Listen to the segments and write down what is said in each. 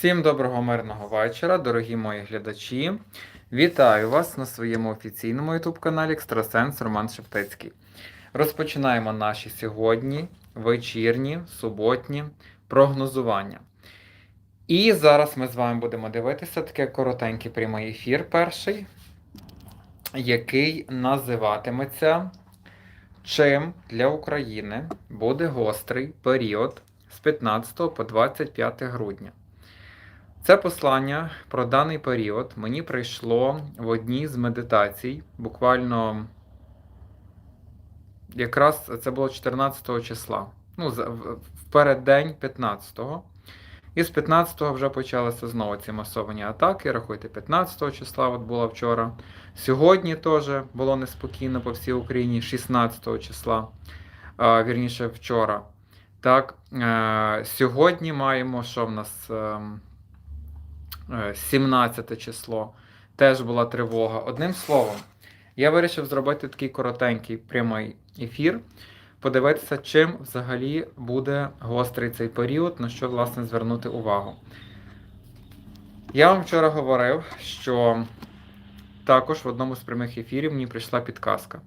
Всім доброго мирного вечора, дорогі мої глядачі. Вітаю вас на своєму офіційному ютуб-каналі Екстрасенс Роман Шептицький. Розпочинаємо наші сьогодні вечірні, суботні прогнозування. І зараз ми з вами будемо дивитися таке коротенький прямий ефір перший, який називатиметься Чим для України буде гострий період з 15 по 25 грудня. Це послання про даний період мені прийшло в одній з медитацій, буквально якраз це було 14 числа. Ну, в переддень 15-го. І з 15-го вже почалися знову ці масовані атаки. Рахуйте, 15 числа от була вчора. Сьогодні теж було неспокійно по всій Україні, 16 числа, вірніше вчора. Так, е, сьогодні маємо, що в нас ем, 17 число, теж була тривога. Одним словом, я вирішив зробити такий коротенький прямий ефір, подивитися, чим взагалі буде гострий цей період, на що, власне, звернути увагу. Я вам вчора говорив, що також в одному з прямих ефірів мені прийшла підказка.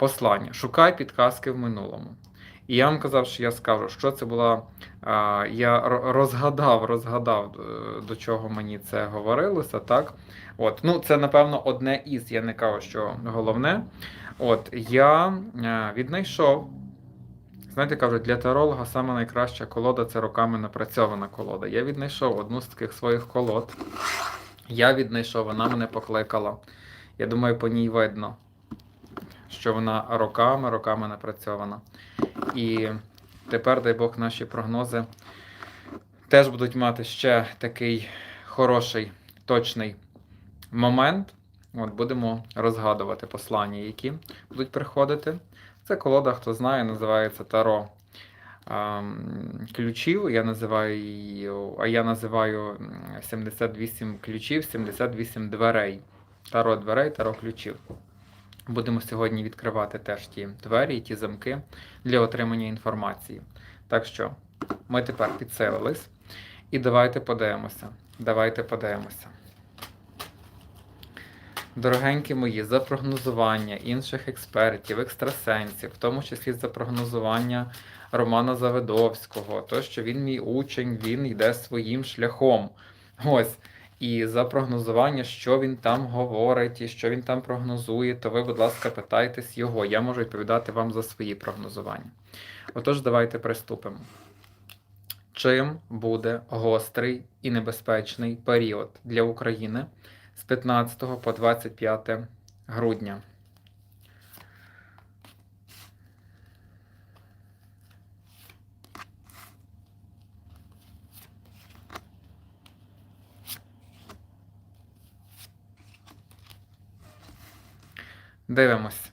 Послання. Шукай підказки в минулому. І я вам казав, що я скажу, що це була. Я розгадав, розгадав, е, до чого мені це говорилося, так? От, ну, це, напевно, одне із, я не кажу, що головне. От, я е, віднайшов. Знаєте, кажуть, для таролога саме найкраща колода це роками напрацьована колода. Я віднайшов одну з таких своїх колод. Я віднайшов, вона мене покликала. Я думаю, по ній видно, що вона роками, роками напрацьована. І тепер, дай Бог, наші прогнози теж будуть мати ще такий хороший, точний момент. От будемо розгадувати послання, які будуть приходити. Це колода, хто знає, називається Таро ключів. Я називаю а я називаю 78 ключів, 78 дверей. Таро дверей, таро ключів. Будемо сьогодні відкривати теж ті двері і ті замки для отримання інформації. Так що ми тепер підсилились. І давайте подивимося. Давайте подивимося. Дорогенькі мої, за прогнозування інших експертів, екстрасенсів, в тому числі за прогнозування Романа Завидовського, то, що він мій учень, він йде своїм шляхом. Ось. І за прогнозування, що він там говорить і що він там прогнозує, то ви, будь ласка, питайтесь його. Я можу відповідати вам за свої прогнозування. Отож, давайте приступимо. Чим буде гострий і небезпечний період для України з 15 по 25 грудня? Дивимось.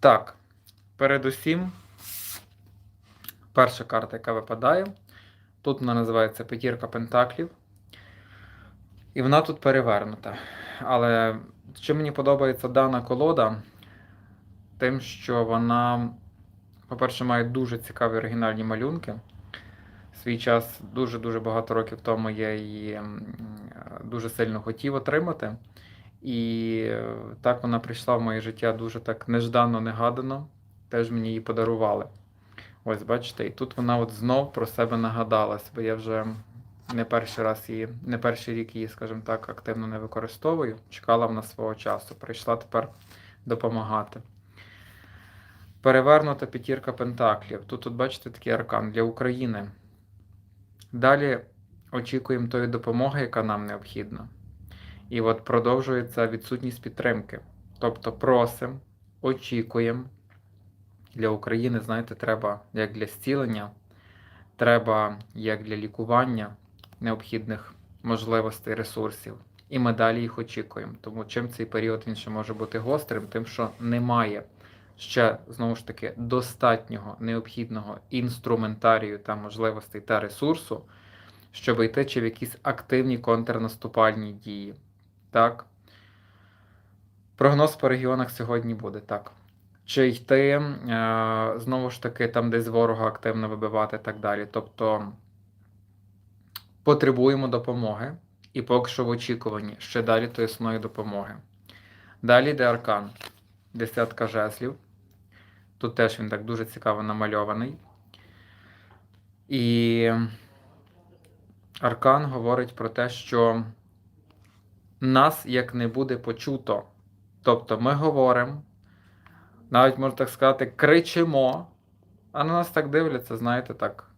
Так, передусім, перша карта, яка випадає. Тут вона називається П'ятірка Пентаклів. І вона тут перевернута. Але що мені подобається дана колода, тим, що вона, по-перше, має дуже цікаві оригінальні малюнки. Свій час дуже-дуже багато років тому я її дуже сильно хотів отримати. І е, так вона прийшла в моє життя дуже так неждано, негадано. Теж мені її подарували. Ось, бачите, і тут вона от знов про себе нагадалась, бо я вже не перший раз її, не перший рік її, скажімо так, активно не використовую. Чекала вона свого часу. Прийшла тепер допомагати. Перевернута п'ятірка пентаклів. Тут, от, бачите, такий аркан для України. Далі очікуємо тої допомоги, яка нам необхідна. І от продовжується відсутність підтримки. Тобто просимо, очікуємо. Для України, знаєте, треба як для зцілення, треба як для лікування необхідних можливостей, ресурсів. І ми далі їх очікуємо. Тому чим цей період він ще може бути гострим, тим, що немає ще знову ж таки достатнього необхідного інструментарію та можливостей та ресурсу, щоб йти чи в якісь активні контрнаступальні дії. Так? Прогноз по регіонах сьогодні буде так. Чи йти е, знову ж таки там десь ворога активно вибивати і так далі. Тобто потребуємо допомоги, і поки що в очікуванні ще далі тоісної допомоги. Далі йде аркан. Десятка жезлів. Тут теж він так дуже цікаво намальований. І аркан говорить про те, що нас як не буде почуто. Тобто ми говоримо, навіть можна так сказати, кричимо, а на нас так дивляться, знаєте, так.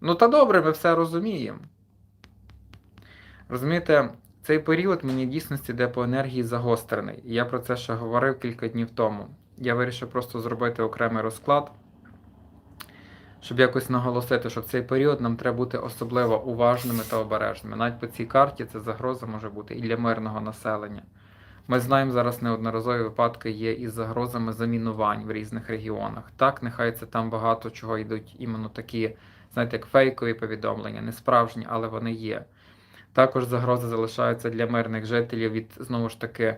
Ну, та добре, ми все розуміємо. Розумієте, цей період мені в дійсності йде по енергії загострений. Я про це ще говорив кілька днів тому. Я вирішив просто зробити окремий розклад, щоб якось наголосити, що в цей період нам треба бути особливо уважними та обережними. Навіть по цій карті це загроза може бути і для мирного населення. Ми знаємо зараз неодноразові випадки є із загрозами замінувань в різних регіонах. Так, нехай це там багато чого йдуть іменно такі, знаєте, як фейкові повідомлення, не справжні, але вони є. Також загрози залишаються для мирних жителів від знову ж таки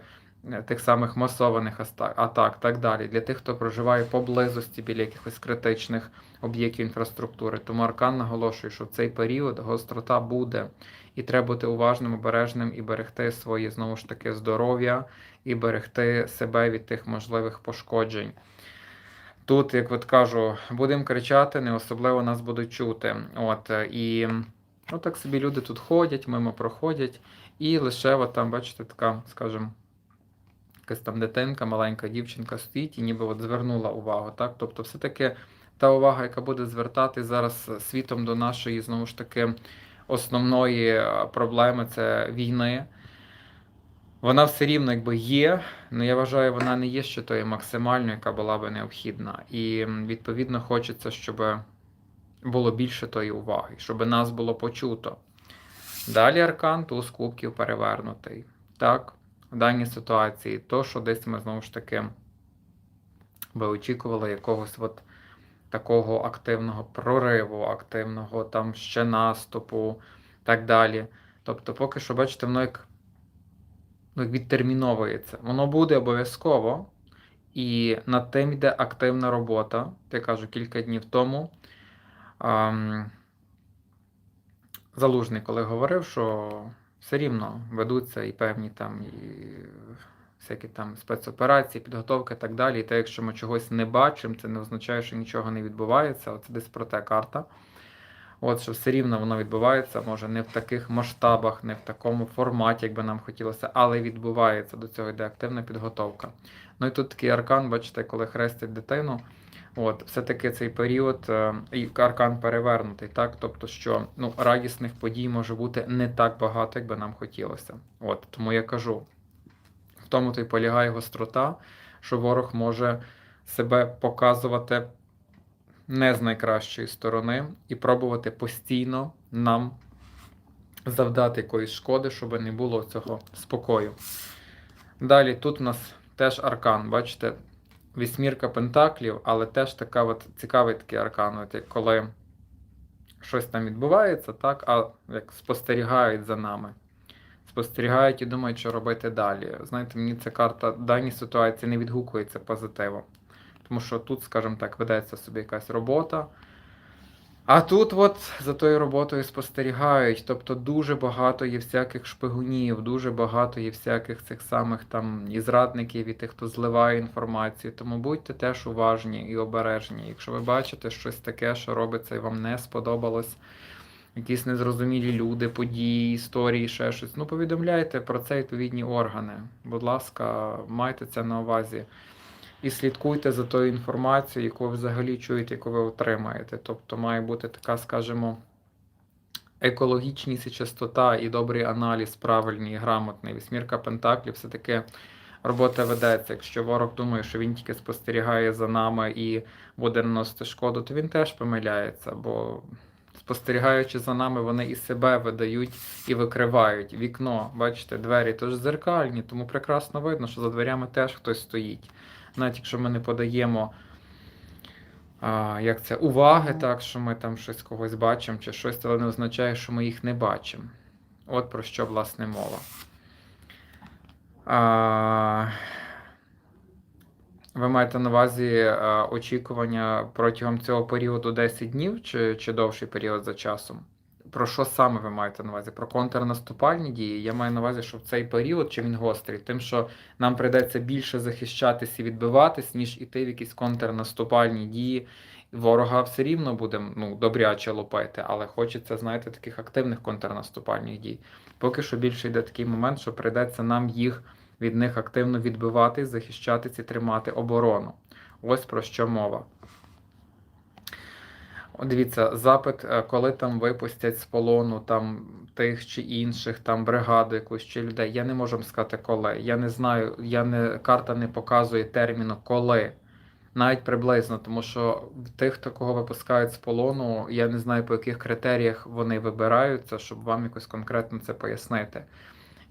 тих самих масованих атак, так далі, для тих, хто проживає поблизості біля якихось критичних об'єктів інфраструктури. Тому Аркан наголошує, що в цей період гострота буде, і треба бути уважним, обережним і берегти своє знову ж таки здоров'я і берегти себе від тих можливих пошкоджень. Тут, як от кажу, будемо кричати, не особливо нас будуть чути. От е, і ну, так собі люди тут ходять, мимо проходять, і лише от там, бачите, така, скажімо, якась там дитинка, маленька дівчинка стоїть і ніби от звернула увагу. Так? Тобто, все-таки та увага, яка буде звертати зараз світом до нашої, знову ж таки, основної е, проблеми це війни. Вона все рівно якби є, але я вважаю, вона не є ще тою максимальною, яка була би необхідна. І відповідно хочеться, щоб було більше тої уваги, щоб нас було почуто. Далі аркан туз кубків перевернутий. Так, в даній ситуації, то, що десь ми знову ж таки би очікували якогось от такого активного прориву, активного там ще наступу, так далі. Тобто, поки що, бачите, воно як, ну, відтерміновується. Воно буде обов'язково, і над тим йде активна робота. Я кажу кілька днів тому. Ам, Залужний, коли говорив, що все рівно ведуться і певні там і всякі там спецоперації, підготовки і так далі. І те, якщо ми чогось не бачимо, це не означає, що нічого не відбувається. Оце десь про те карта. От що все рівно воно відбувається, може не в таких масштабах, не в такому форматі, як би нам хотілося, але відбувається до цього йде активна підготовка. Ну і тут такий аркан, бачите, коли хрестять дитину. От, все-таки цей період е, і аркан перевернутий, так? Тобто, що ну, радісних подій може бути не так багато, як би нам хотілося. От, тому я кажу, в тому то й полягає гострота, що ворог може себе показувати не з найкращої сторони і пробувати постійно нам завдати якоїсь шкоди, щоб не було цього спокою. Далі тут у нас теж аркан, бачите, вісьмірка пентаклів, але теж така от цікавий такий аркан, от коли щось там відбувається, так, а як спостерігають за нами. Спостерігають і думають, що робити далі. Знаєте, мені ця карта в даній ситуації не відгукується позитивом. Тому що тут, скажімо так, ведеться собі якась робота. А тут от за тою роботою спостерігають. Тобто дуже багато є всяких шпигунів, дуже багато є всяких цих самих там і зрадників, і тих, хто зливає інформацію. Тому будьте теж уважні і обережні. Якщо ви бачите щось таке, що робиться і вам не сподобалось, якісь незрозумілі люди, події, історії, ще щось, ну повідомляйте про це відповідні органи. Будь ласка, майте це на увазі. І слідкуйте за тою інформацією, яку ви взагалі чуєте, яку ви отримаєте. Тобто має бути така, скажімо, екологічність і частота, і добрий аналіз, правильний і грамотний. Вісьмірка Пентаклів все-таки робота ведеться. Якщо ворог думає, що він тільки спостерігає за нами і буде наносити шкоду, то він теж помиляється, бо спостерігаючи за нами, вони і себе видають і викривають. Вікно, бачите, двері теж зеркальні, тому прекрасно видно, що за дверями теж хтось стоїть навіть якщо ми не подаємо а, як це, уваги, так, що ми там щось когось бачимо чи щось, це не означає, що ми їх не бачимо. От про що власне мова. А, Ви маєте на увазі е, очікування протягом цього періоду 10 днів чи, чи довший період за часом? Про що саме ви маєте на увазі? Про контрнаступальні дії? Я маю на увазі, що в цей період чи він гострий, тим, що нам прийдеться більше захищатись і відбиватись, ніж іти в якісь контрнаступальні дії. Ворога все рівно буде ну, добряче лупити, але хочеться, знаєте, таких активних контрнаступальних дій. Поки що більше йде такий момент, що прийдеться нам їх від них активно відбиватись, захищатись і тримати оборону. Ось про що мова. Дивіться, запит, е, коли там випустять з полону там тих чи інших, там бригаду якусь чи людей. Я не можу вам сказати коли. Я не знаю, я не, карта не показує терміну коли. Навіть приблизно, тому що тих, хто кого випускають з полону, я не знаю, по яких критеріях вони вибираються, щоб вам якось конкретно це пояснити.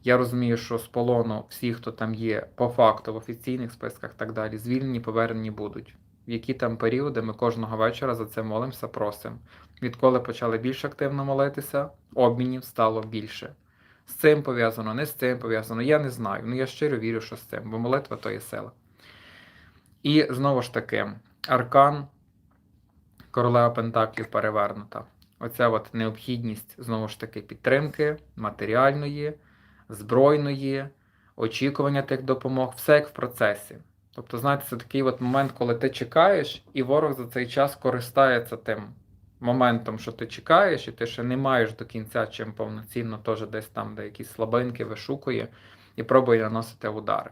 Я розумію, що з полону всі, хто там є, по факту в офіційних списках так далі, звільнені, повернені будуть. В які там періоди ми кожного вечора за це молимося, просимо. Відколи почали більш активно молитися, обмінів стало більше. З цим пов'язано, не з цим пов'язано, я не знаю. Ну я щиро вірю, що з цим, бо молитва то є сила. І знову ж таки, аркан королева Пентаклів перевернута. Оця от необхідність, знову ж таки, підтримки матеріальної, збройної, очікування тих допомог, все як в процесі. Тобто, знаєте, це такий от момент, коли ти чекаєш, і ворог за цей час користається тим моментом, що ти чекаєш, і ти ще не маєш до кінця чим повноцінно теж десь там, де якісь слабинки вишукує, і пробує наносити удари.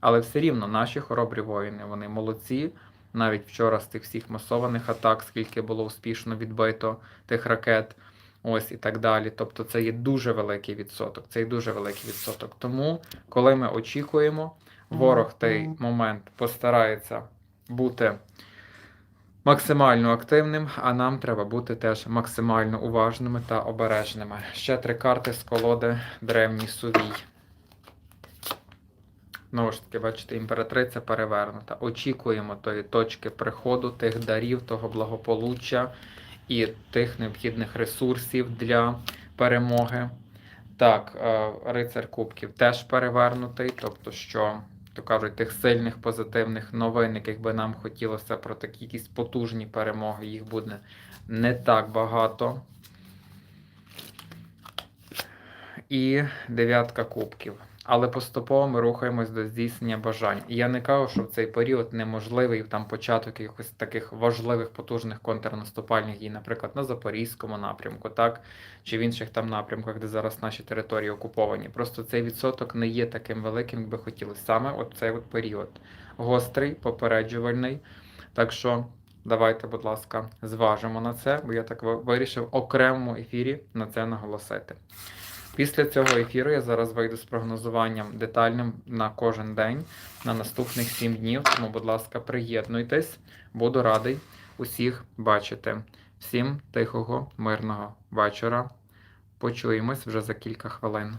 Але все рівно наші хоробрі воїни, вони молодці. Навіть вчора з тих всіх масованих атак, скільки було успішно відбито тих ракет, ось і так далі. Тобто це є дуже великий відсоток. Це є дуже великий відсоток. Тому, коли ми очікуємо, ворог в той момент постарається бути максимально активним, а нам треба бути теж максимально уважними та обережними. Ще три карти з колоди Древній Сувій. Знову ж таки, бачите, імператриця перевернута. Очікуємо тої точки приходу, тих дарів, того благополуччя і тих необхідних ресурсів для перемоги. Так, е, рицар Кубків теж перевернутий, тобто, що, то кажуть, тих сильних позитивних новин, яких би нам хотілося про такі якісь потужні перемоги, їх буде не так багато. І дев'ятка кубків. Але поступово ми рухаємось до здійснення бажань. І я не кажу, що в цей період неможливий там початок якихось таких важливих потужних контрнаступальних дій, наприклад, на Запорізькому напрямку, так чи в інших там напрямках, де зараз наші території окуповані. Просто цей відсоток не є таким великим, як би хотілося. Саме от цей от період гострий, попереджувальний. Так що давайте, будь ласка, зважимо на це, бо я так ви- вирішив окремому ефірі на це наголосити. Після цього ефіру я зараз вийду з прогнозуванням детальним на кожен день на наступних 7 днів. Тому, будь ласка, приєднуйтесь. Буду радий усіх бачити. Всім тихого, мирного вечора. Почуємось вже за кілька хвилин.